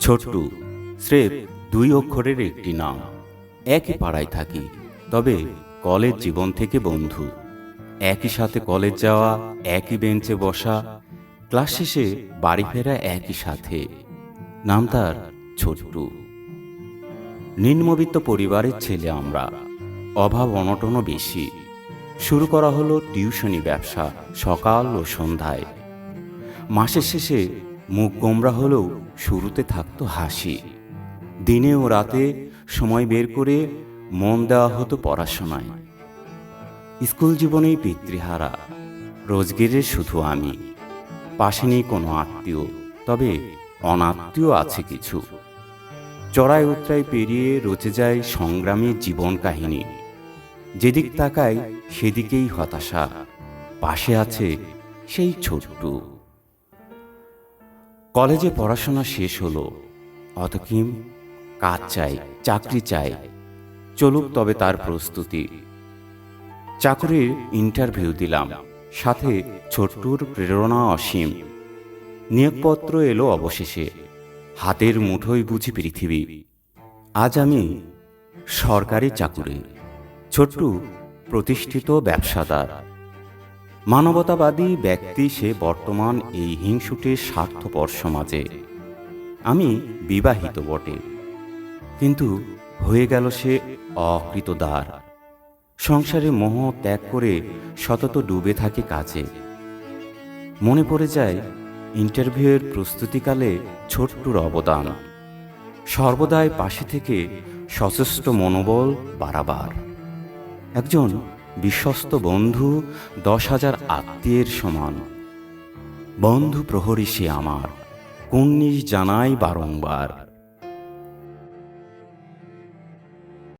ছোট্টু, স্রেফ দুই অক্ষরের একটি নাম। একই পাড়ায় থাকি, তবে কলেজ জীবন থেকে বন্ধু। একই সাথে কলেজ যাওয়া, একই বেঞ্চে বসা, ক্লাস শেষে বাড়ি ফেরা একই সাথে। নাম তার ছোট্টু। নিম্নবিত্ত পরিবারের ছেলে আমরা। অভাব অনটনও বেশি। শুরু করা হলো টিউশনি ব্যবসা, সকাল ও সন্ধ্যায়। মাসের শেষে মুখ গোমরা হলেও শুরুতে থাকতো হাসি। দিনে ও রাতে সময় বের করে মন দেওয়া হতো পড়াশোনায়। স্কুল জীবনেই পিতৃহারা, রোজগেরের শুধু আমি। পাশে নেই কোনো আত্মীয়, তবে অনাত্মীয় আছে কিছু। চড়াই উতরাই পেরিয়ে রচে যায় সংগ্রামী জীবন কাহিনী। যেদিক তাকায় সেদিকেই হতাশা, পাশে আছে সেই ছোট্টু কলেজে পড়াশোনা শেষ হলো। অতকিম, কাজ চাই, চাকরি চাই, চলুক তবে তার প্রস্তুতি। চাকরির ইন্টারভিউ দিলাম, সাথে ছোট্টুর প্রেরণা অসীম। নিয়োগপত্র এলো অবশেষে, হাতের মুঠোয় বুঝি পৃথিবী। আজ আমি সরকারি চাকুরি। ছোট্টু প্রতিষ্ঠিত ব্যবসাদার। মানবতাবাদী ব্যক্তি সে বর্তমান এই হিংসুটের স্বার্থপর সমাজে। আমি বিবাহিত বটে। কিন্তু হয়ে গেল সে অকৃতদার। সংসারে মোহ ত্যাগ করে সতত ডুবে থাকে কাজে। মনে পড়ে যায়, ইন্টারভিউয়ের প্রস্তুতিকালে ছোট্টুর অবদান। সর্বদাই পাশে থেকে সচেষ্ট মনোবল বাড়াবার। একজন বিশ্বস্ত বন্ধু দশ হাজার আত্মীয়ের সমান। বন্ধু প্রহরী সে আমার কুন্নিস জানাই বারংবার।